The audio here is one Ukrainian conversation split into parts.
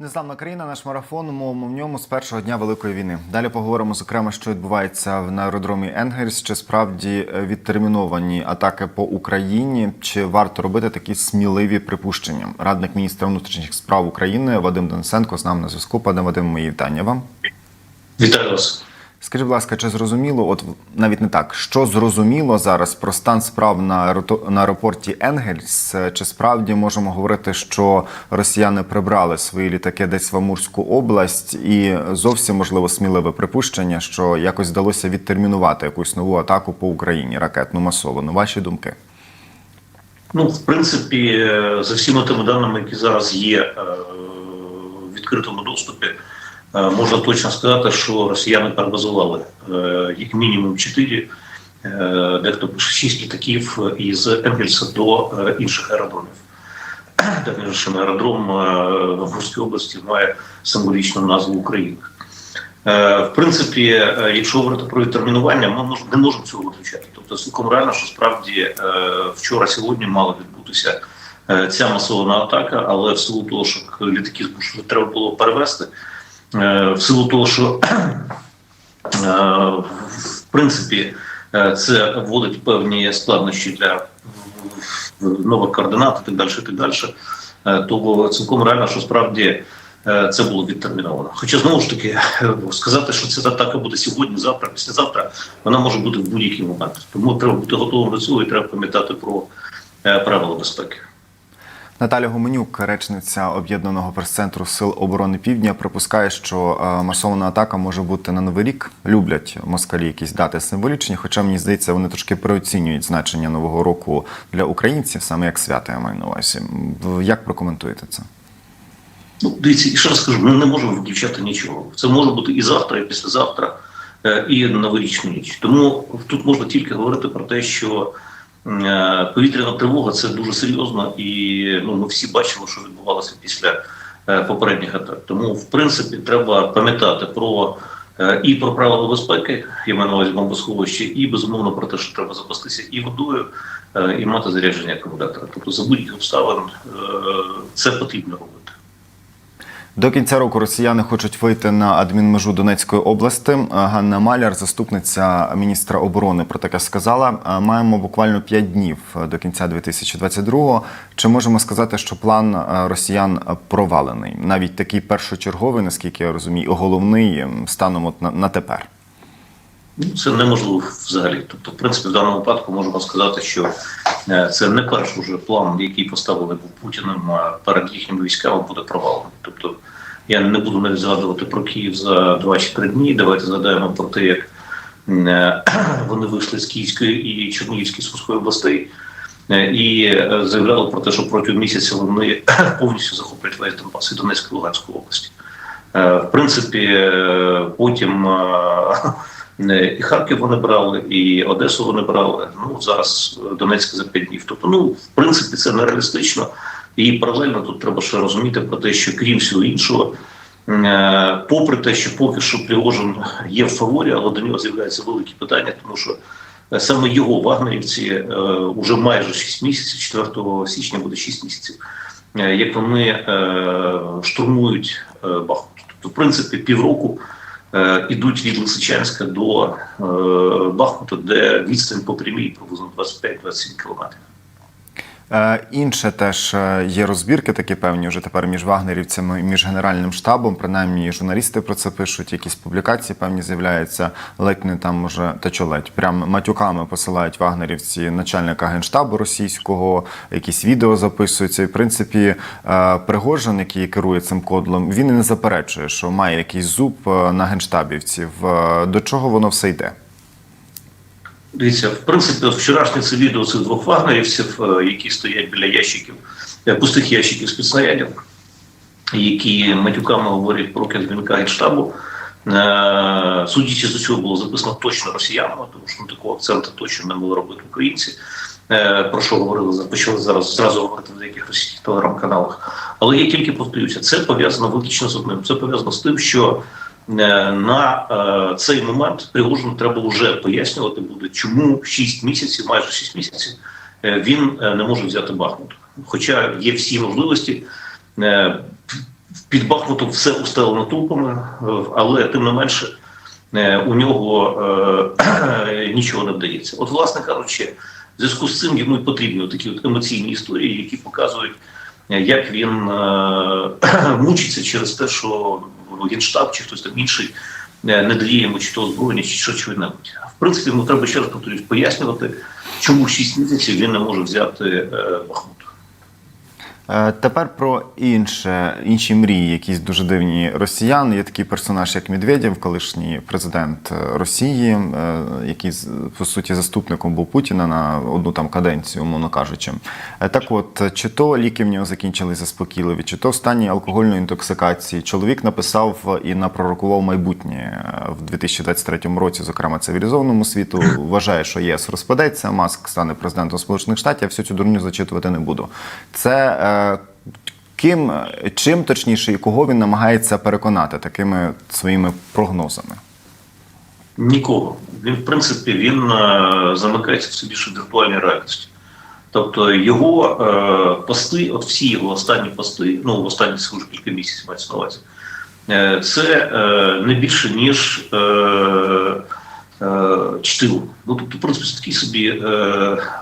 Незламна країна, наш марафон. Мовимо в ньому з першого дня великої війни. Далі поговоримо зокрема, що відбувається на аеродромі Енгельс. Чи справді е, відтерміновані атаки по Україні? Чи варто робити такі сміливі припущення? Радник міністра внутрішніх справ України Вадим Денисенко з нами на зв'язку. Пане Вадим, мої вітання вам. Вітаю вас. Скажіть, будь ласка, чи зрозуміло, от навіть не так, що зрозуміло зараз про стан справ на на аеропорті Енгельс? Чи справді можемо говорити, що росіяни прибрали свої літаки десь в Амурську область, і зовсім можливо сміливе припущення, що якось вдалося відтермінувати якусь нову атаку по Україні, ракетну масовану? Ваші думки? Ну, в принципі, е, за всіма тими даними, які зараз є е, в відкритому доступі, можна точно сказати, що росіяни перебазували е, як мінімум 4, е, дехто пише 6 літаків із Енгельса до е, інших аеродромів. Так, аеродром е, в Амурській області має символічну назву України. Е, В принципі, е, якщо говорити про відтермінування, ми не можемо цього виключати. Тобто, цілком реально, що справді е, вчора сьогодні мала відбутися е, ця масована атака, але в силу того, що літаки треба було перевести, е, в силу того, що е, в принципі е, це вводить певні складнощі для е, нових координат і так далі, і так далі, е, то цілком реально, що справді е, це було відтерміновано. Хоча знову ж таки е, сказати, що ця атака буде сьогодні, завтра, післязавтра, вона може бути в будь-який момент. Тому треба бути готовим до цього і треба пам'ятати про е, правила безпеки. Наталя Гуменюк, речниця об'єднаного прес-центру Сил оборони Півдня, припускає, що е, масована атака може бути на новий рік. Люблять москалі якісь дати символічні, хоча мені здається, вони трошки переоцінюють значення нового року для українців, саме як свято я маю на увазі. Як прокоментуєте це? Ну, дивіться, і ще раз скажу, ми не можемо виключати нічого. Це може бути і завтра, і післязавтра, е, і новорічну ніч. Тому тут можна тільки говорити про те, що повітряна тривога це дуже серйозно, і ну, ми всі бачили, що відбувалося після е, попередніх атак. Тому, в принципі, треба пам'ятати про е, і про правила безпеки, я маю на увазі бомбосховище, і безумовно про те, що треба запастися і водою, е, і мати зарядження акумулятора. Тобто, за будь-яких обставин е, це потрібно робити. До кінця року росіяни хочуть вийти на адмінмежу Донецької області. Ганна Маляр, заступниця міністра оборони, про таке сказала. Маємо буквально 5 днів до кінця 2022-го. Чи можемо сказати, що план е, росіян провалений? Навіть такий першочерговий, наскільки я розумію, головний станом от на тепер. Ну, Це неможливо взагалі. Тобто, в принципі, в даному випадку можемо сказати, що е, це не перший вже план, який поставили був Путіним перед їхніми військами, буде провалений. Тобто я не буду навіть згадувати про Київ за два чи три дні. Давайте згадаємо про те, як е, вони вийшли з Київської і Чернігівської Сумської областей. е, І заявляли про те, що протягом місяця вони повністю захоплять весь Донбас і Донецьку і Луганську області. В принципі, потім і Харків вони брали, і Одесу вони брали. Ну зараз Донецьк за п'ять днів. Тобто, ну в принципі, це нереалістично. І паралельно тут треба ще розуміти про те, що крім всього іншого, е, попри те, що поки що Пригожин є в фаворі, але до нього з'являються великі питання, тому що е, саме його вагнерівці е, уже майже 6 місяців, 4 січня буде 6 місяців, е, як вони е, штурмують е, Бахмут. Тобто, в принципі, півроку е, ідуть від Лисичанська до е, Бахмута, де відстань по прямій приблизно 25-27 кілометрів. Е, Інше теж е, є розбірки такі певні вже тепер між вагнерівцями і між генеральним штабом. Принаймні журналісти про це пишуть. Якісь публікації певні з'являються. Ледь не там може та чо ледь прям матюками посилають вагнерівці начальника генштабу російського. Якісь відео записуються. І в принципі, е, Пригожин, який керує цим кодлом, він і не заперечує, що має якийсь зуб на генштабівців. До чого воно все йде? Дивіться, в принципі, вчорашнє це відео цих двох вагнерівців, е, які стоять біля ящиків, е, пустих ящиків спецснарядів, які матюками говорять про керівника генштабу. Е, Судячи з цього було записано точно росіянами, тому що ну, такого акценту точно не могли робити українці. Про що говорили почали зараз зразу говорити в деяких російських телеграм-каналах. Але я тільки повторюся, це пов'язано виключно з одним. Це пов'язано з тим, що на е, цей момент Пригожину треба вже пояснювати буде, чому 6 місяців, майже 6 місяців, е, він е, не може взяти Бахмут. Хоча є всі можливості. Е, під Бахмутом все устелено трупами, е, але тим не менше е, у нього е, нічого не вдається. От, власне кажучи, в зв'язку з цим йому й потрібні такі от емоційні історії, які показують, е, як він е, мучиться через те, що генштаб чи хтось там інший не дає йому чи то озброєння, чи що чого-небудь. В принципі, йому треба ще раз повторюсь, пояснювати, чому 6 місяців він не може взяти е, Бахмут. Е, Тепер про інше, інші мрії, якісь дуже дивні росіян. Є такий персонаж, як Медведєв, колишній президент е, Росії, е, який по суті заступником був Путіна на одну там каденцію, умовно кажучи. Так от, чи то ліки в нього закінчились заспокійливі, чи то в стані алкогольної інтоксикації. Чоловік написав і напророкував майбутнє в 2023 році, зокрема цивілізованому світу. Вважає, що ЄС розпадеться, Маск стане президентом Сполучених Штатів. Я всю цю дурню зачитувати не буду. Це ким, чим точніше і кого він намагається переконати такими своїми прогнозами? Нікого. Він, в принципі, він е, замикається в собі ще віртуальній реальності. Тобто його е, пости, от всі його останні пости, ну останні схоже кілька місяців мається на увазі, е, це е, не більше ніж е, е, чтиво. Ну тобто, в принципі, це такий собі е,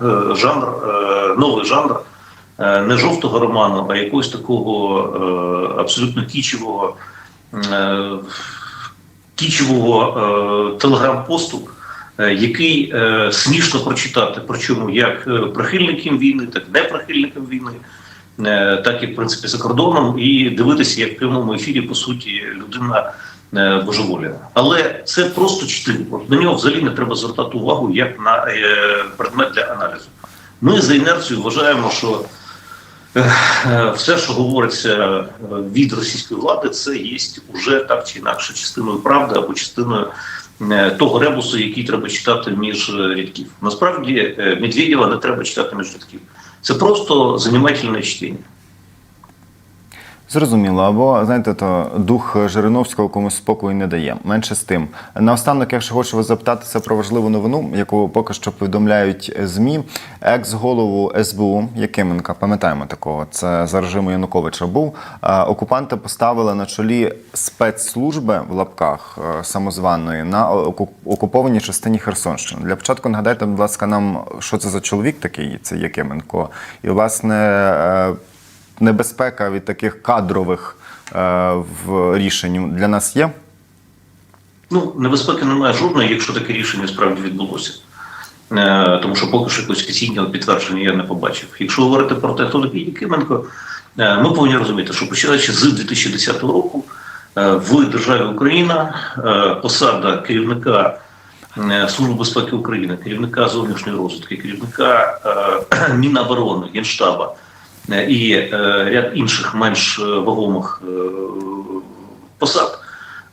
е, жанр, е, новий жанр не жовтого роману, а якогось такого е, абсолютно кічевого. Е, кічового е, телеграм-посту, е, який е, смішно прочитати, причому як е, прихильникам війни, так і неприхильникам війни, е, так і в принципі за кордоном, і дивитися, як в прямому ефірі по суті людина е, божеволіна. Але це просто чтиво. На нього взагалі не треба звертати увагу як на е, предмет для аналізу. Ми за інерцією вважаємо, що е, все, що говориться е, від російської влади, це є уже так чи інакше частиною правди або частиною е, того ребусу, який треба читати між е, рядків. Насправді Медведєва не треба читати між рядків. Це просто занімательне чтення. Зрозуміло, або знаєте, то дух Жириновського комусь спокою не дає. Менше з тим. Наостанок, якщо хочу вас запитатися про важливу новину, яку поки що повідомляють змі, екс-голову СБУ Якименка, пам'ятаємо такого, це за режиму Януковича був. е, Окупанти поставили на чолі спецслужби в лапках е, самозваної на окупованій частині Херсонщини. Для початку нагадайте, будь ласка, нам що це за чоловік такий, це Якименко, і власне. Небезпека від таких кадрових е, в рішень для нас є? Ну, небезпеки немає жодної, якщо таке рішення справді відбулося. Е, тому що поки що якогось офіційного підтвердження я не побачив. Якщо говорити про те, хто такий Якименко, е, ми повинні розуміти, що починаючи з 2010 року в державі Україна посада керівника Служби безпеки України, керівника зовнішньої розвитки, керівника Міноборони, Генштаба і е, ряд інших менш е, вагомих е, посад.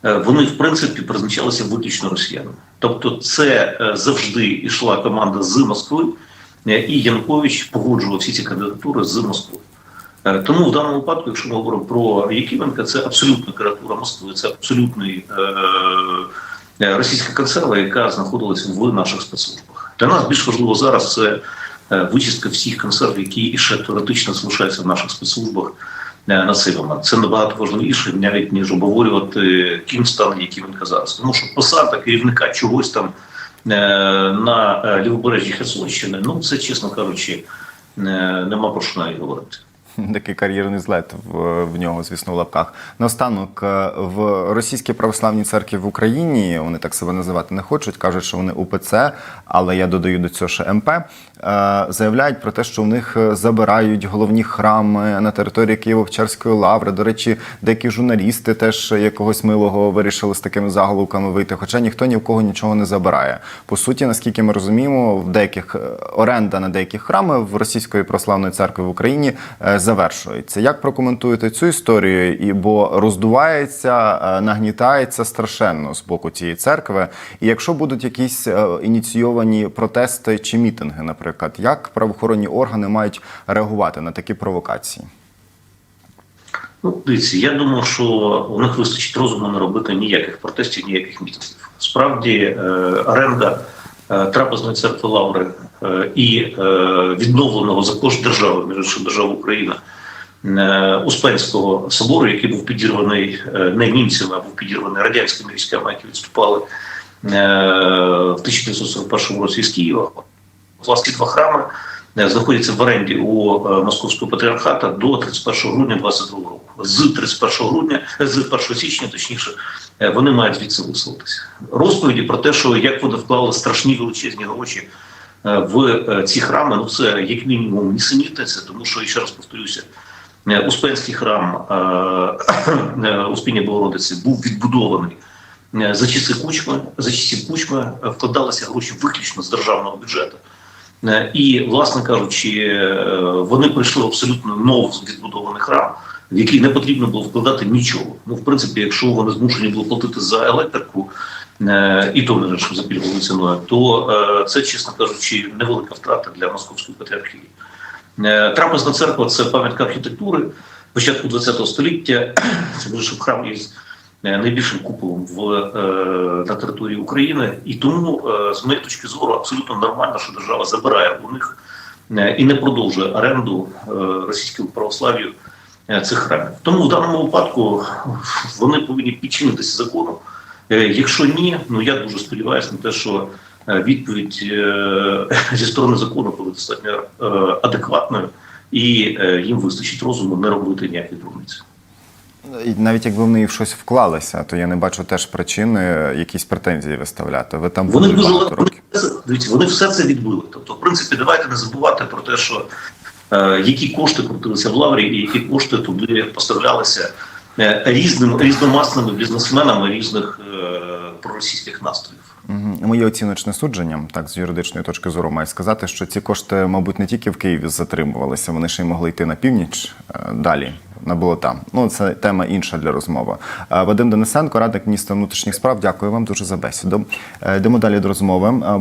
Е, вони в принципі призначалися виключно росіянами. Тобто, це е, завжди йшла команда з Москви, е, і Янкович погоджував всі ці кандидатури з Москви. Е, Тому в даному випадку, якщо ми говоримо про Якименка, це абсолютна каратура Москви, це абсолютний е, е, російська консерва, яка знаходилася в наших спецслужбах. Для нас більш важливо зараз це е, вичистка всіх консерв, які ще теоретично залишаються в наших спецслужбах е, на цей момент. Це набагато важливіше, навіть ніж обговорювати, ким стане він казав. Тому що посада керівника чогось там е, на е, лівобережжі Херсонщини, ну це чесно кажучи, е, нема про що навіть говорити. Такий кар'єрний злет в, в нього, звісно, в лапках. Наостанок, е, в Російській православній церкві в Україні вони так себе називати не хочуть, кажуть, що вони УПЦ, але я додаю до цього ще МП. е, Заявляють про те, що в них е, забирають головні храми на території Києво-Печерської лаври. До речі, деякі журналісти теж якогось милого вирішили з такими заголовками вийти. Хоча ніхто ні в кого нічого не забирає. По суті, наскільки ми розуміємо, в деяких оренда на деяких храми в Російської православної церкви в Україні завершується. Як прокоментуєте цю історію? І бо роздувається, е, нагнітається страшенно з боку цієї церкви. І якщо будуть якісь е, ініційовані протести чи мітинги, наприклад, як правоохоронні органи мають реагувати на такі провокації? Ну, дивіться, я думаю, що у них вистачить розуму не робити ніяких протестів, ніяких мітингів. Справді, е, оренда трапезної церкви Лаври е, і е, відновленого за кошт держави, між іншим держава Україна, е, Успенського собору, який був підірваний е, не німцями, а був підірваний радянськими військами, які відступали е, в 1941 році з Києва. Власні два храми е, знаходяться в оренді у е, Московського патріархата до 31 грудня 22 року. З 31 грудня, е, з 1 січня, точніше, е, вони мають звідси виселитися. Розповіді про те, що як вони вклали страшні величезні гроші е, в е, ці храми, ну це як мінімум нісенітниця, тому що, ще раз повторюся, е, Успенський храм е, е, Успіння Богородиці був відбудований е, за часи кучми. За часів кучми е, вкладалися гроші виключно з державного бюджету. Е, І, власне кажучи, е, вони прийшли в абсолютно новий відбудований храм, в який не потрібно було вкладати нічого. Ну, в принципі, якщо вони змушені були платити за електрику, е, і то не за пільговою ціною, то це, чесно кажучи, невелика втрата для московської патріархії. Трапезна церква це пам'ятка архітектури початку ХХ століття. Це дуже храм е, найбільшим куполом в, е, на території України. І тому, е, з моєї точки зору, абсолютно нормально, що держава забирає у них е, і не продовжує оренду е, російському православ'ю е, цих храмів. Тому в даному випадку вони повинні підчинитися закону. Е, Якщо ні, ну я дуже сподіваюся на те, що е, відповідь е, зі сторони закону буде достатньо е, адекватною, і е, їм вистачить розуму не робити ніяких дурниць. І навіть якби вони в щось вклалися, то я не бачу теж причини якісь претензії виставляти. Ви там Вони дуже років. дивіться, вони все це відбили. Тобто, в принципі, давайте не забувати про те, що е, які кошти крутилися в лаврі, і які кошти туди поставлялися е, різним різномасними бізнесменами різних е, проросійських настроїв. Моє оціночне судження, так з юридичної точки зору, має сказати, що ці кошти, мабуть, не тільки в Києві затримувалися, вони ще й могли йти на північ е, далі. На болота. Ну, це тема інша для розмови. Е, Вадим Денисенко, радник міністра внутрішніх справ. Дякую вам дуже за бесіду. Е, Йдемо далі до розмови.